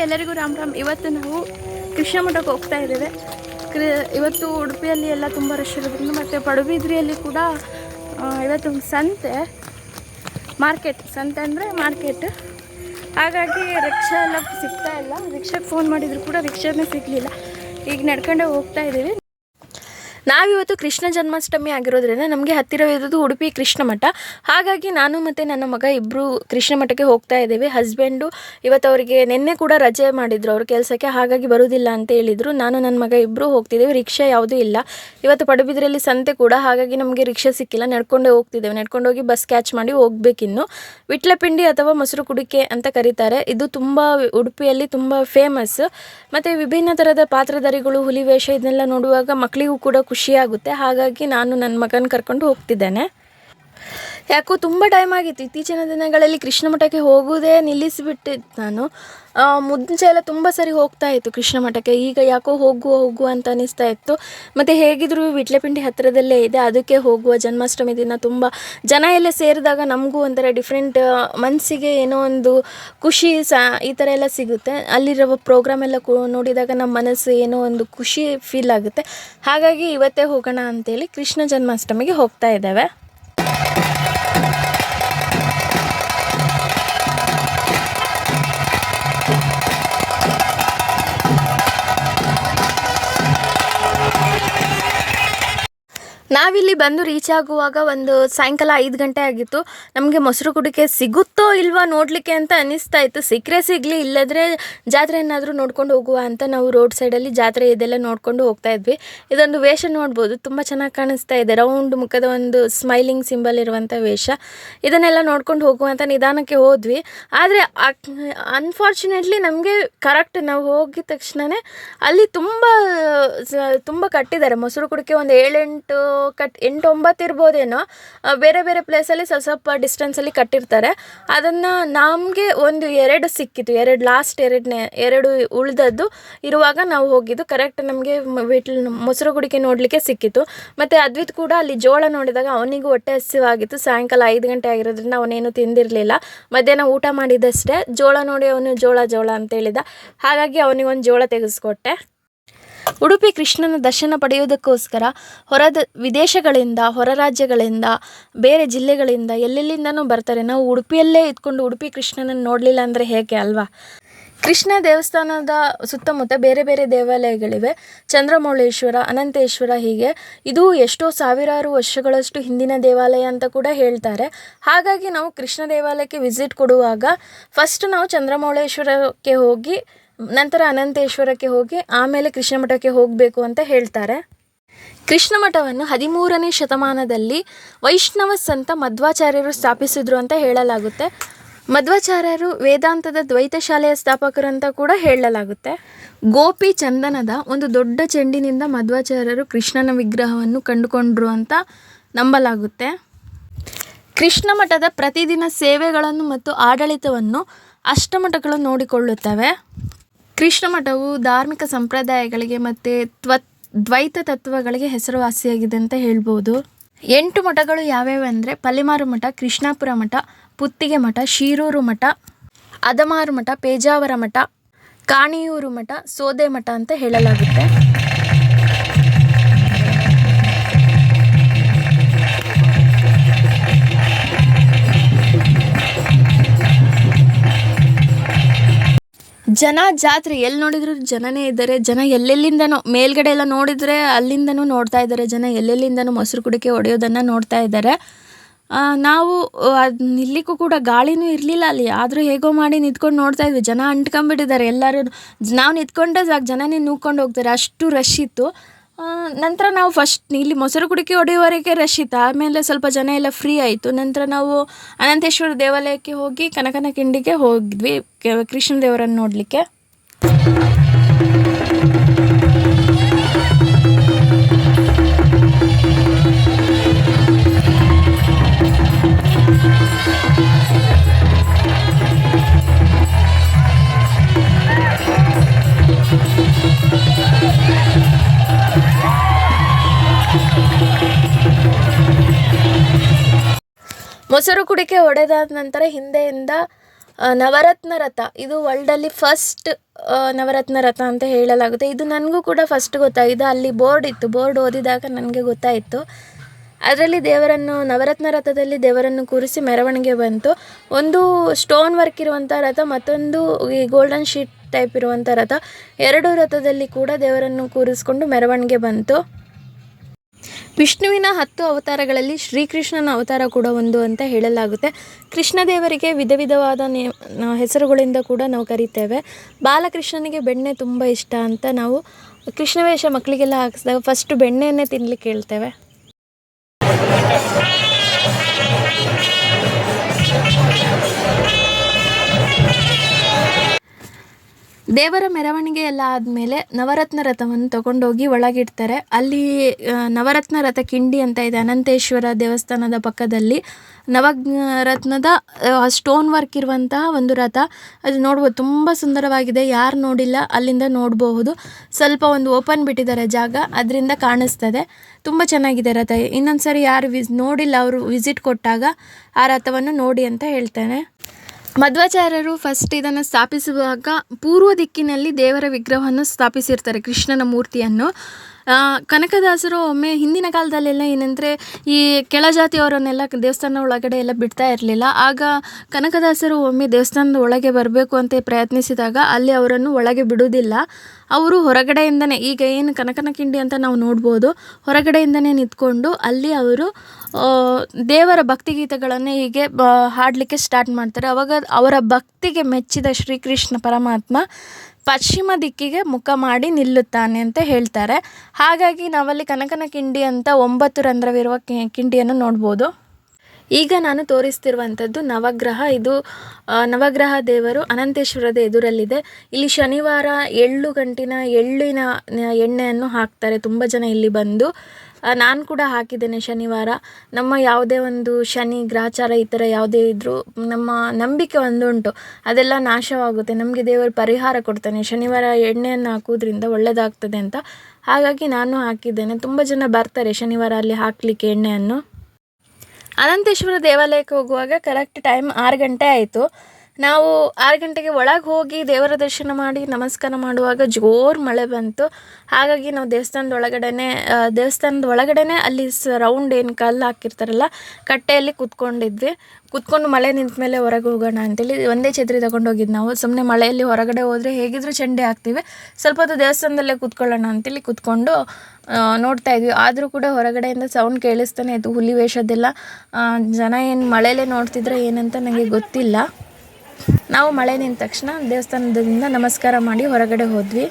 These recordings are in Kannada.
ಎಲ್ಲರಿಗೂ ರಾಮ್ ರಾಮ್. ಇವತ್ತು ನಾವು ಕೃಷ್ಣ ಮಠಕ್ಕೆ ಹೋಗ್ತಾ ಇದ್ದೇವೆ. ಕ್ರಿ- ಇವತ್ತು ಉಡುಪಿಯಲ್ಲಿ ಎಲ್ಲ ತುಂಬ ರಶ್ ಇರೋದ್ರಿಂದ ಮತ್ತು ಪಡುಬಿದ್ರಿಯಲ್ಲಿ ಕೂಡ ಇವತ್ತು ಸಂತೆ ಮಾರ್ಕೆಟ್ ಸಂತೆ ಅಂದರೆ ಮಾರ್ಕೆಟ್ ಹಾಗಾಗಿ ರಿಕ್ಷಾ ಎಲ್ಲ ಸಿಗ್ತಾ ಇಲ್ಲ. ರಿಕ್ಷಾಗೆ ಫೋನ್ ಮಾಡಿದರೂ ಕೂಡ ರಿಕ್ಷಾನೇ ಸಿಗಲಿಲ್ಲ. ಈಗ ನಡ್ಕೊಂಡೇ ಹೋಗ್ತಾ ಇದ್ದೀವಿ. ನಾವಿವತ್ತು ಕೃಷ್ಣ ಜನ್ಮಾಷ್ಟಮಿ ಆಗಿರೋದ್ರಿಂದ ನಮಗೆ ಹತ್ತಿರವಿರೋದು ಉಡುಪಿ ಕೃಷ್ಣ ಮಠ. ಹಾಗಾಗಿ ನಾನು ಮತ್ತು ನನ್ನ ಮಗ ಇಬ್ಬರು ಕೃಷ್ಣ ಮಠಕ್ಕೆ ಹೋಗ್ತಾ ಇದ್ದೇವೆ. ಹಸ್ಬೆಂಡು ಇವತ್ತು ಅವರಿಗೆ ನಿನ್ನೆ ಕೂಡ ರಜೆ ಮಾಡಿದ್ರು ಅವ್ರ ಕೆಲಸಕ್ಕೆ, ಹಾಗಾಗಿ ಬರುವುದಿಲ್ಲ ಅಂತ ಹೇಳಿದರು. ನಾನು ನನ್ನ ಮಗ ಇಬ್ಬರು ಹೋಗ್ತಿದ್ದೇವೆ, ರಿಕ್ಷಾ ಯಾವುದೂ ಇಲ್ಲ. ಇವತ್ತು ಪಡುಬಿದ್ರಲ್ಲಿ ಸಂತೆ ಕೂಡ, ಹಾಗಾಗಿ ನಮಗೆ ರಿಕ್ಷಾ ಸಿಕ್ಕಿಲ್ಲ. ನಡ್ಕೊಂಡೇ ಹೋಗ್ತಿದ್ದೇವೆ. ನಡ್ಕೊಂಡು ಹೋಗಿ ಬಸ್ ಕ್ಯಾಚ್ ಮಾಡಿ ಹೋಗ್ಬೇಕಿನ್ನು ವಿಟ್ಲಪಿಂಡಿ ಅಥವಾ ಮೊಸರು ಕುಡಿಕೆ ಅಂತ ಕರೀತಾರೆ. ಇದು ತುಂಬ ಉಡುಪಿಯಲ್ಲಿ ತುಂಬ ಫೇಮಸ್ ಮತ್ತು ವಿಭಿನ್ನ ಥರದ ಪಾತ್ರಧಾರಿಗಳು, ಹುಲಿ, ವೇಷ, ಇದನ್ನೆಲ್ಲ ನೋಡುವಾಗ ಮಕ್ಕಳಿಗೂ ಕೂಡ ಖುಷಿಯಾಗುತ್ತೆ ಹಾಗಾಗಿ ನಾನು ನನ್ನ ಮಗನ ಕರ್ಕೊಂಡು ಹೋಗ್ತಿದ್ದೇನೆ. ಯಾಕೋ ತುಂಬ ಟೈಮ್ ಆಗಿತ್ತು. ಇತ್ತೀಚಿನ ದಿನಗಳಲ್ಲಿ ಕೃಷ್ಣ ಮಠಕ್ಕೆ ಹೋಗುವುದೇ ನಿಲ್ಲಿಸಿಬಿಟ್ಟಿದ್ದು ನಾನು. ಮುಂಚೆ ಎಲ್ಲ ತುಂಬ ಸರಿ ಹೋಗ್ತಾ ಇತ್ತು ಕೃಷ್ಣ ಮಠಕ್ಕೆ. ಈಗ ಯಾಕೋ ಹೋಗುವ ಹೋಗುವ ಅಂತ ಅನಿಸ್ತಾ ಇತ್ತು. ಮತ್ತು ಹೇಗಿದ್ರು ವಿಟ್ಲಪಿಂಡಿ ಹತ್ತಿರದಲ್ಲೇ ಇದೆ. ಅದಕ್ಕೆ ಹೋಗುವ ಜನ್ಮಾಷ್ಟಮಿ ದಿನ ತುಂಬ ಜನ ಎಲ್ಲ ಸೇರಿದಾಗ ನಮಗೂ ಒಂಥರ ಡಿಫ್ರೆಂಟ್ ಮನಸ್ಸಿಗೆ ಏನೋ ಒಂದು ಖುಷಿ ಸಹ ಈ ಥರ ಎಲ್ಲ ಸಿಗುತ್ತೆ. ಅಲ್ಲಿರುವ ಪ್ರೋಗ್ರಾಮ್ ಎಲ್ಲ ನೋಡಿದಾಗ ನಮ್ಮ ಮನಸ್ಸು ಏನೋ ಒಂದು ಖುಷಿ ಫೀಲ್ ಆಗುತ್ತೆ. ಹಾಗಾಗಿ ಇವತ್ತೇ ಹೋಗೋಣ ಅಂತೇಳಿ ಕೃಷ್ಣ ಜನ್ಮಾಷ್ಟಮಿಗೆ ಹೋಗ್ತಾ ಇದ್ದೇವೆ. ನಾವಿಲ್ಲಿ ಬಂದು ರೀಚ್ ಆಗುವಾಗ ಒಂದು ಸಾಯಂಕಾಲ ಐದು ಗಂಟೆ ಆಗಿತ್ತು. ನಮಗೆ ಮೊಸರು ಕುಡಿಕೆ ಸಿಗುತ್ತೋ ಇಲ್ವಾ ನೋಡಲಿಕ್ಕೆ ಅಂತ ಅನಿಸ್ತಾ ಇತ್ತು. ಸಿಕ್ಕರೆ ಸಿಗಲಿ, ಇಲ್ಲದ್ರೆ ಜಾತ್ರೆ ಏನಾದರೂ ನೋಡ್ಕೊಂಡು ಹೋಗುವ ಅಂತ ನಾವು ರೋಡ್ ಸೈಡಲ್ಲಿ ಜಾತ್ರೆ ಇದೆಲ್ಲ ನೋಡ್ಕೊಂಡು ಹೋಗ್ತಾ ಇದ್ವಿ. ಇದೊಂದು ವೇಷ ನೋಡ್ಬೋದು. ತುಂಬ ಚೆನ್ನಾಗಿ ಕಾಣಿಸ್ತಾ ಇದೆ. ರೌಂಡ್ ಮುಖದ ಒಂದು ಸ್ಮೈಲಿಂಗ್ ಸಿಂಬಲ್ ಇರುವಂಥ ವೇಷ. ಇದನ್ನೆಲ್ಲ ನೋಡ್ಕೊಂಡು ಹೋಗುವಂಥ ನಿಧಾನಕ್ಕೆ ಹೋದ್ವಿ. ಆದರೆ ಅನ್ಫಾರ್ಚುನೇಟ್ಲಿ ನಮಗೆ ಕರೆಕ್ಟ್ ನಾವು ಹೋಗಿದ ತಕ್ಷಣವೇ ಅಲ್ಲಿ ತುಂಬ ತುಂಬ ಕಟ್ಟಿದ್ದಾರೆ. ಮೊಸರು ಕುಡಿಕೆ ಒಂದು ಏಳೆಂಟು ಕಟ್ ಎಂಟು ಒಂಬತ್ತು ಇರ್ಬೋದೇನೋ ಬೇರೆ ಬೇರೆ ಪ್ಲೇಸಲ್ಲಿ ಸ್ವಲ್ಪ ಸ್ವಲ್ಪ ಡಿಸ್ಟೆನ್ಸಲ್ಲಿ ಕಟ್ಟಿರ್ತಾರೆ. ಅದನ್ನು ನಮಗೆ ಒಂದು ಎರಡು ಸಿಕ್ಕಿತ್ತು ಎರಡು ಲಾಸ್ಟ್ ಎರಡನೇ, ಎರಡು ಉಳಿದದ್ದು ಇರುವಾಗ ನಾವು ಹೋಗಿದ್ದು. ಕರೆಕ್ಟ್ ನಮಗೆ ವಿಟ್ಲ್ ಮೊಸರು ಗುಡಿಕೆ ನೋಡಲಿಕ್ಕೆ ಸಿಕ್ಕಿತು. ಮತ್ತು ಅದ್ವಿತ್ ಕೂಡ ಅಲ್ಲಿ ಜೋಳ ನೋಡಿದಾಗ ಅವನಿಗೂ ಹೊಟ್ಟೆ ಹಸಿವಾಗಿತ್ತು. ಸಾಯಂಕಾಲ ಐದು ಗಂಟೆ ಆಗಿರೋದ್ರಿಂದ ಅವನೇನು ತಿಂದಿರಲಿಲ್ಲ. ಮಧ್ಯಾಹ್ನ ಊಟ ಮಾಡಿದಷ್ಟೇ. ಜೋಳ ನೋಡಿ ಅವನು ಜೋಳ ಜೋಳ ಅಂತ ಹೇಳಿದ. ಹಾಗಾಗಿ ಅವನಿಗೊಂದು ಜೋಳ ತೆಗೆಸ್ಕೊಟ್ಟೆ. ಉಡುಪಿ ಕೃಷ್ಣನ ದರ್ಶನ ಪಡೆಯುವುದಕ್ಕೋಸ್ಕರ ಹೊರದ ವಿದೇಶಗಳಿಂದ, ಹೊರ ರಾಜ್ಯಗಳಿಂದ, ಬೇರೆ ಜಿಲ್ಲೆಗಳಿಂದ ಎಲ್ಲೆಲ್ಲಿಂದನೂ ಬರ್ತಾರೆ. ನಾವು ಉಡುಪಿಯಲ್ಲೇ ಇದ್ಕೊಂಡು ಉಡುಪಿ ಕೃಷ್ಣನನ್ನು ನೋಡಲಿಲ್ಲ ಅಂದರೆ ಹೇಗೆ ಅಲ್ವಾ? ಕೃಷ್ಣ ದೇವಸ್ಥಾನದ ಸುತ್ತಮುತ್ತ ಬೇರೆ ಬೇರೆ ದೇವಾಲಯಗಳಿವೆ. ಚಂದ್ರಮೌಳೇಶ್ವರ, ಅನಂತೇಶ್ವರ ಹೀಗೆ. ಇದು ಎಷ್ಟೋ ಸಾವಿರಾರು ವರ್ಷಗಳಷ್ಟು ಹಿಂದಿನ ದೇವಾಲಯ ಅಂತ ಕೂಡ ಹೇಳ್ತಾರೆ. ಹಾಗಾಗಿ ನಾವು ಕೃಷ್ಣ ದೇವಾಲಯಕ್ಕೆ ವಿಸಿಟ್ ಕೊಡುವಾಗ ಫಸ್ಟ್ ನಾವು ಚಂದ್ರಮೌಳೇಶ್ವರಕ್ಕೆ ಹೋಗಿ ನಂತರ ಅನಂತೇಶ್ವರಕ್ಕೆ ಹೋಗಿ ಆಮೇಲೆ ಕೃಷ್ಣ ಮಠಕ್ಕೆ ಹೋಗಬೇಕು ಅಂತ ಹೇಳ್ತಾರೆ. ಕೃಷ್ಣ ಮಠವನ್ನು ಹದಿಮೂರನೇ ಶತಮಾನದಲ್ಲಿ ವೈಷ್ಣವ ಸಂತ ಮಧ್ವಾಚಾರ್ಯರು ಸ್ಥಾಪಿಸಿದ್ರು ಅಂತ ಹೇಳಲಾಗುತ್ತೆ. ಮಧ್ವಾಚಾರ್ಯರು ವೇದಾಂತದ ದ್ವೈತ ಶಾಲೆಯ ಸ್ಥಾಪಕರು ಅಂತ ಕೂಡ ಹೇಳಲಾಗುತ್ತೆ. ಗೋಪಿ ಚಂದನದ ಒಂದು ದೊಡ್ಡ ಚೆಂಡಿನಿಂದ ಮಧ್ವಾಚಾರ್ಯರು ಕೃಷ್ಣನ ವಿಗ್ರಹವನ್ನು ಕಂಡುಕೊಂಡ್ರು ಅಂತ ನಂಬಲಾಗುತ್ತೆ. ಕೃಷ್ಣ ಮಠದ ಪ್ರತಿದಿನ ಸೇವೆಗಳನ್ನು ಮತ್ತು ಆಡಳಿತವನ್ನು ಅಷ್ಟಮಠಗಳು ನೋಡಿಕೊಳ್ಳುತ್ತವೆ. ಕೃಷ್ಣ ಮಠವು ಧಾರ್ಮಿಕ ಸಂಪ್ರದಾಯಗಳಿಗೆ ಮತ್ತು ತ್ವ ದ್ವೈತ ತತ್ವಗಳಿಗೆ ಹೆಸರುವಾಸಿಯಾಗಿದೆ ಅಂತ ಹೇಳ್ಬೋದು. ಎಂಟು ಮಠಗಳು ಯಾವ್ಯಾವು ಅಂದರೆ ಪಲ್ಲಿಮಾರು ಮಠ, ಕೃಷ್ಣಾಪುರ ಮಠ, ಪುತ್ತಿಗೆ ಮಠ, ಶೀರೂರು ಮಠ, ಅದಮಾರು ಮಠ, ಪೇಜಾವರ ಮಠ, ಕಾಣಿಯೂರು ಮಠ, ಸೋದೆ ಮಠ ಅಂತ ಹೇಳಲಾಗುತ್ತೆ. ಜನ ಜಾತ್ರೆ ಎಲ್ಲಿ ನೋಡಿದ್ರು ಜನನೇ ಇದ್ದಾರೆ, ಜನ ಎಲ್ಲೆಲ್ಲಿಂದನೋ ಮೇಲ್ಗಡೆ ಎಲ್ಲ ನೋಡಿದರೆ ಅಲ್ಲಿಂದನೂ ನೋಡ್ತಾ ಇದ್ದಾರೆ, ಜನ ಎಲ್ಲೆಲ್ಲಿಂದನೂ ಮೊಸರು ಕುಡಿಕೆ ಹೊಡೆಯೋದನ್ನು ನೋಡ್ತಾ ಇದ್ದಾರೆ. ನಾವು ಅದು ನಿಲ್ಲಿಕ್ಕೂ ಕೂಡ ಗಾಳಿನೂ ಇರಲಿಲ್ಲ ಅಲ್ಲಿ, ಆದರೂ ಹೇಗೋ ಮಾಡಿ ನಿಂತ್ಕೊಂಡು ನೋಡ್ತಾ ಇದ್ವಿ. ಜನ ಅಂಟ್ಕೊಂಬಿಟ್ಟಿದ್ದಾರೆ ಎಲ್ಲರೂ. ನಾವು ನಿಂತ್ಕೊಂಡ ಸಾಕು, ಜನನೇ ನೂಕೊಂಡು ಹೋಗ್ತಾರೆ. ಅಷ್ಟು ರಶ್ ಇತ್ತು. ನಂತರ ನಾವು ಫಸ್ಟ್ ಇಲ್ಲಿ ಮೊಸರು ಕುಡಿಕೆ ಹೊಡೆಯುವವರೆಗೆ ರಶ್ ಆಮೇಲೆ ಸ್ವಲ್ಪ ಜನ ಎಲ್ಲ ಫ್ರೀ ಆಯಿತು. ನಂತರ ನಾವು ಅನಂತೇಶ್ವರ ದೇವಾಲಯಕ್ಕೆ ಹೋಗಿ ಕನಕನ ಕಿಂಡಿಗೆ ಹೋಗಿದ್ವಿ ಕೃಷ್ಣ ದೇವರನ್ನು ನೋಡಲಿಕ್ಕೆ. ಮೊಸರು ಕುಡಿಕೆ ಒಡೆದಾದ ನಂತರ ಹಿಂದೆಯಿಂದ ನವರತ್ನ ರಥ. ಇದು ವರ್ಲ್ಡಲ್ಲಿ ಫಸ್ಟ್ ನವರತ್ನ ರಥ ಅಂತ ಹೇಳಲಾಗುತ್ತೆ. ಇದು ನನಗೂ ಕೂಡ ಫಸ್ಟ್ ಗೊತ್ತಾಗಿದೆ ಅಲ್ಲಿ ಬೋರ್ಡ್ ಇತ್ತು. ಬೋರ್ಡ್ ಓದಿದಾಗ ನನಗೆ ಗೊತ್ತಾಯಿತು. ಅದರಲ್ಲಿ ದೇವರನ್ನು, ನವರತ್ನ ರಥದಲ್ಲಿ ದೇವರನ್ನು ಕೂರಿಸಿ ಮೆರವಣಿಗೆ ಬಂತು. ಒಂದು ಸ್ಟೋನ್ ವರ್ಕ್ ಇರುವಂಥ ರಥ, ಮತ್ತೊಂದು ಈ ಗೋಲ್ಡನ್ ಶೀಟ್ ಟೈಪ್ ಇರುವಂಥ ರಥ. ಎರಡು ರಥದಲ್ಲಿ ಕೂಡ ದೇವರನ್ನು ಕೂರಿಸ್ಕೊಂಡು ಮೆರವಣಿಗೆ ಬಂತು. ವಿಷ್ಣುವಿನ ಹತ್ತು ಅವತಾರಗಳಲ್ಲಿ ಶ್ರೀಕೃಷ್ಣನ ಅವತಾರ ಕೂಡ ಒಂದು ಅಂತ ಹೇಳಲಾಗುತ್ತೆ. ಕೃಷ್ಣ ದೇವರಿಗೆ ವಿಧ ವಿಧವಾದ ಹೆಸರುಗಳಿಂದ ಕೂಡ ನಾವು ಕರಿತೇವೆ. ಬಾಲಕೃಷ್ಣನಿಗೆ ಬೆಣ್ಣೆ ತುಂಬ ಇಷ್ಟ ಅಂತ ನಾವು ಕೃಷ್ಣವೇಷ ಮಕ್ಕಳಿಗೆಲ್ಲ ಹಾಕಿಸಿದಾಗ ಫಸ್ಟ್ ಬೆಣ್ಣೆಯನ್ನೇ ತಿನ್ಲಿಕ್ಕೆ ಹೇಳ್ತೇವೆ. ದೇವರ ಮೆರವಣಿಗೆ ಎಲ್ಲ ಆದಮೇಲೆ ನವರತ್ನ ರಥವನ್ನು ತಗೊಂಡೋಗಿ ಒಳಗಿಡ್ತಾರೆ. ಅಲ್ಲಿ ನವರತ್ನ ರಥ ಕಿಂಡಿ ಅಂತ ಇದೆ ಅನಂತೇಶ್ವರ ದೇವಸ್ಥಾನದ ಪಕ್ಕದಲ್ಲಿ. ನವರತ್ನದ ಸ್ಟೋನ್ ವರ್ಕ್ ಇರುವಂತಹ ಒಂದು ರಥ. ಅದು ನೋಡ್ಬೋದು ತುಂಬ ಸುಂದರವಾಗಿದೆ. ಯಾರು ನೋಡಿಲ್ಲ ಅಲ್ಲಿಂದ ನೋಡಬಹುದು. ಸ್ವಲ್ಪ ಒಂದು ಓಪನ್ ಬಿಟ್ಟಿದ್ದಾರೆ ಜಾಗ, ಅದರಿಂದ ಕಾಣಿಸ್ತದೆ. ತುಂಬ ಚೆನ್ನಾಗಿದೆ ರಥ. ಇನ್ನೊಂದು ಸರಿ ಯಾರು ವಿಸ್ ನೋಡಿಲ್ಲ, ಅವರು ವಿಸಿಟ್ ಕೊಟ್ಟಾಗ ಆ ರಥವನ್ನು ನೋಡಿ ಅಂತ ಹೇಳ್ತೇನೆ. ಮಧ್ವಾಚಾರ್ಯರು ಫಸ್ಟ್ ಇದನ್ನು ಸ್ಥಾಪಿಸುವಾಗ ಪೂರ್ವ ದಿಕ್ಕಿನಲ್ಲಿ ದೇವರ ವಿಗ್ರಹವನ್ನು ಸ್ಥಾಪಿಸಿರ್ತಾರೆ ಕೃಷ್ಣನ ಮೂರ್ತಿಯನ್ನು. ಕನಕದಾಸರು ಒಮ್ಮೆ ಹಿಂದಿನ ಕಾಲದಲ್ಲೆಲ್ಲ ಏನಂದರೆ ಈ ಕೆಳ ಜಾತಿಯವರನ್ನೆಲ್ಲ ದೇವಸ್ಥಾನ ಒಳಗಡೆ ಎಲ್ಲ ಬಿಡ್ತಾ ಇರಲಿಲ್ಲ. ಆಗ ಕನಕದಾಸರು ಒಮ್ಮೆ ದೇವಸ್ಥಾನದ ಒಳಗೆ ಬರಬೇಕು ಅಂತ ಪ್ರಯತ್ನಿಸಿದಾಗ ಅಲ್ಲಿ ಅವರನ್ನು ಒಳಗೆ ಬಿಡುವುದಿಲ್ಲ. ಅವರು ಹೊರಗಡೆಯಿಂದನೇ, ಈಗ ಏನು ಕನಕನ ಕಿಂಡಿ ಅಂತ ನಾವು ನೋಡ್ಬೋದು, ಹೊರಗಡೆಯಿಂದನೇ ನಿಂತ್ಕೊಂಡು ಅಲ್ಲಿ ಅವರು ದೇವರ ದೇವರ ಭಕ್ತಿಗೀತೆಗಳನ್ನೇ ಹೀಗೆ ಹಾಡಲಿಕ್ಕೆ ಸ್ಟಾರ್ಟ್ ಮಾಡ್ತಾರೆ. ಅವಾಗ ಅವರ ಭಕ್ತಿಗೆ ಮೆಚ್ಚಿದ ಶ್ರೀಕೃಷ್ಣ ಪರಮಾತ್ಮ ಪಶ್ಚಿಮ ದಿಕ್ಕಿಗೆ ಮುಖ ಮಾಡಿ ನಿಲ್ಲುತ್ತಾನೆ ಅಂತ ಹೇಳ್ತಾರೆ. ಹಾಗಾಗಿ ನಾವಲ್ಲಿ ಕನಕನ ಕಿಂಡಿ ಅಂತ ಒಂಬತ್ತು ರಂಧ್ರವಿರುವ ಕಿಂಡಿಯನ್ನು ನೋಡ್ಬೋದು. ಈಗ ನಾನು ತೋರಿಸ್ತಿರುವಂಥದ್ದು ನವಗ್ರಹ. ಇದು ನವಗ್ರಹ ದೇವರು ಅನಂತೇಶ್ವರದ ಎದುರಲ್ಲಿದೆ. ಇಲ್ಲಿ ಶನಿವಾರ ಎಳ್ಳು ಗಂಟಿನ ಎಳ್ಳಿನ ಎಣ್ಣೆಯನ್ನು ಹಾಕ್ತಾರೆ. ತುಂಬ ಜನ ಇಲ್ಲಿ ಬಂದು. ನಾನು ಕೂಡ ಹಾಕಿದ್ದೇನೆ ಶನಿವಾರ. ನಮ್ಮ ಯಾವುದೇ ಒಂದು ಶನಿ, ಗ್ರಹಚಾರ ಈ ಥರ ಯಾವುದೇ ಇದ್ದರೂ ನಮ್ಮ ನಂಬಿಕೆ ಒಂದುಂಟು. ಅದೆಲ್ಲ ನಾಶವಾಗುತ್ತೆ. ನಮಗೆ ದೇವರು ಪರಿಹಾರ ಕೊಡ್ತಾನೆ. ಶನಿವಾರ ಎಣ್ಣೆಯನ್ನು ಹಾಕೋದ್ರಿಂದ ಒಳ್ಳೆಯದಾಗ್ತದೆ ಅಂತ. ಹಾಗಾಗಿ ನಾನು ಹಾಕಿದ್ದೇನೆ. ತುಂಬ ಜನ ಬರ್ತಾರೆ ಶನಿವಾರ ಅಲ್ಲಿ ಹಾಕಲಿಕ್ಕೆ ಎಣ್ಣೆಯನ್ನು. ಅನಂತೇಶ್ವರ ದೇವಾಲಯಕ್ಕೆ ಹೋಗುವಾಗ ಕರೆಕ್ಟ್ ಟೈಮ್ ಆರು ಗಂಟೆ ಆಯಿತು. ನಾವು ಆರು ಗಂಟೆಗೆ ಒಳಗೆ ಹೋಗಿ ದೇವರ ದರ್ಶನ ಮಾಡಿ ನಮಸ್ಕಾರ ಮಾಡುವಾಗ ಜೋರು ಮಳೆ ಬಂತು. ಹಾಗಾಗಿ ನಾವು ದೇವಸ್ಥಾನದ ಒಳಗಡೆ ದೇವಸ್ಥಾನದ ಒಳಗಡೆನೇ ಅಲ್ಲಿ ಸ ರೌಂಡ್ ಏನು ಕಲ್ಲು ಹಾಕಿರ್ತಾರಲ್ಲ, ಕಟ್ಟೆಯಲ್ಲಿ ಕೂತ್ಕೊಂಡಿದ್ವಿ. ಕೂತ್ಕೊಂಡು ಮಳೆ ನಿಂತ ಮೇಲೆ ಹೊರಗೆ ಹೋಗೋಣ ಅಂತೇಳಿ ಒಂದೇ ಛತ್ರಿ ತಗೊಂಡು ಹೋಗಿದ್ದು ನಾವು. ಸುಮ್ಮನೆ ಮಳೆಯಲ್ಲಿ ಹೊರಗಡೆ ಹೋದರೆ ಹೇಗಿದ್ರೂ ಚಂಡೆ ಹಾಕ್ತೀವಿ. ಸ್ವಲ್ಪ ಹೊತ್ತು ದೇವಸ್ಥಾನದಲ್ಲೇ ಕೂತ್ಕೊಳ್ಳೋಣ ಅಂತೇಳಿ ಕೂತ್ಕೊಂಡು ನೋಡ್ತಾ ಇದ್ವಿ. ಆದರೂ ಕೂಡ ಹೊರಗಡೆಯಿಂದ ಸೌಂಡ್ ಕೇಳಿಸ್ತಾನೆ ಇತ್ತು. ಹುಲಿ ವೇಷದ್ದೆಲ್ಲ ಜನ ಏನು ಮಳೆಯಲ್ಲೇ ನೋಡ್ತಿದ್ರೆ ಏನಂತ ನನಗೆ ಗೊತ್ತಿಲ್ಲ. ನಾವು ಮಳೆ ನಿಂತ ತಕ್ಷಣ ದೇವಸ್ಥಾನದಿಂದ ನಮಸ್ಕಾರ ಮಾಡಿ ಹೊರಗಡೆ ಹೋದ್ವಿ.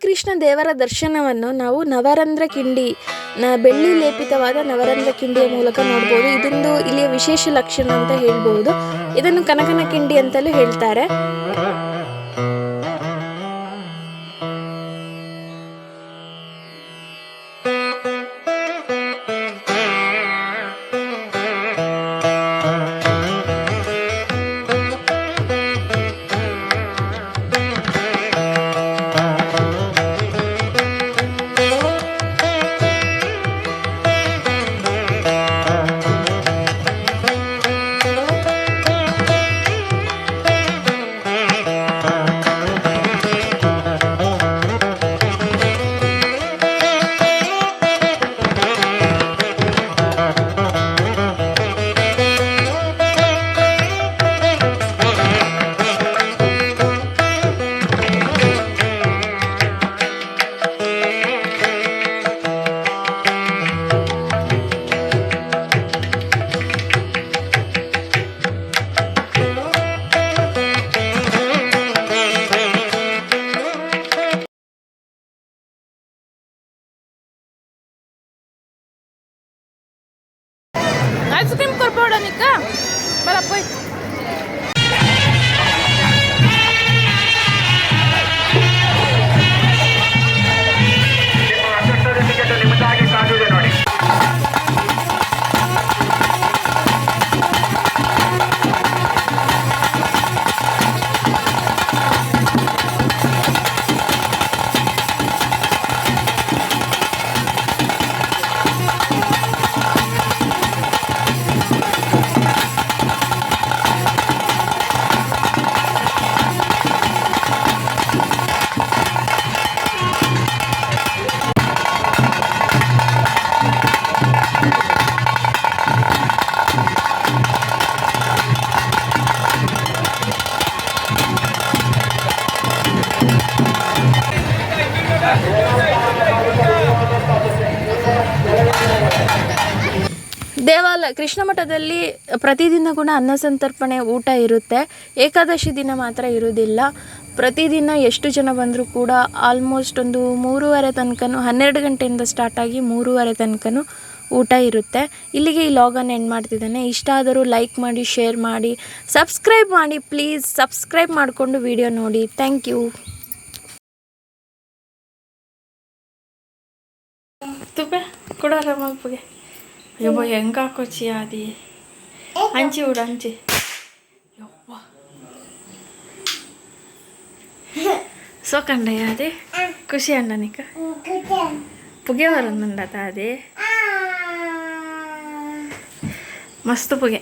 ಶ್ರೀಕೃಷ್ಣ ದೇವರ ದರ್ಶನವನ್ನು ನಾವು ನವರಂಧ್ರ ಕಿಂಡಿ, ನ ಬೆಳ್ಳಿ ಲೇಪಿತವಾದ ನವರಂಧ್ರ ಕಿಂಡಿಯ ಮೂಲಕ ನೋಡ್ಬೋದು. ಇದೊಂದು ಇಲ್ಲಿಯ ವಿಶೇಷ ಲಕ್ಷಣ ಅಂತ ಹೇಳ್ಬೋದು. ಇದನ್ನು ಕನಕನ ಕಿಂಡಿ ಅಂತಲೂ ಹೇಳ್ತಾರೆ. ice cream corporal, Para pues. Krishna ಮಠದಲ್ಲಿ ಪ್ರತಿದಿನ ಕೂಡ ಅನ್ನ ಸಂತರ್ಪಣೆ ಊಟ ಇರುತ್ತೆ. ಏಕಾದಶಿ ದಿನ ಮಾತ್ರ ಇರೋದಿಲ್ಲ ಪ್ರತಿದಿನ ಎಷ್ಟು ಜನ ಬಂದರೂ ಕೂಡ ಆಲ್ಮೋಸ್ಟ್ ಒಂದು ಮೂರುವರೆ ತನಕನೂ, ಹನ್ನೆರಡು ಗಂಟೆಯಿಂದ ಸ್ಟಾರ್ಟ್ ಆಗಿ ಮೂರುವರೆ ತನಕನೂ ಊಟ ಇರುತ್ತೆ. ಇಲ್ಲಿಗೆ ಈ ಲಾಗನ್ನು ಎಂಡ್ ಮಾಡ್ತಿದ್ದಾನೆ. ಇಷ್ಟ ಆದರೂ ಲೈಕ್ ಮಾಡಿ ಶೇರ್ ಮಾಡಿ ಸಬ್ಸ್ಕ್ರೈಬ್ ಮಾಡಿ ಪ್ಲೀಸ್ ಸಬ್ಸ್ಕ್ರೈಬ್ ಮಾಡಿಕೊಂಡು ವಿಡಿಯೋ ನೋಡಿ. ಥ್ಯಾಂಕ್ ಯು ತುಪ್ಪ ಕೊಡೋಲ್ಲ ಮಲ್ಪಗೆ ಯವ್ವ ಹೆಂಗೆ ಹಾಕೋಚಿ ಆದಿ ಹಂಚಿ ಬಿಡು ಹಂಚಿ ಯವ್ವ ಸೋಕಂಡಯ್ಯ ಅದೇ ಖುಷಿ ಅಣ್ಣ ನಿಕ ಪುಗೆ ಬರೋದಂಡತ ಅದೇ ಮಸ್ತ್ ಪುಗೆ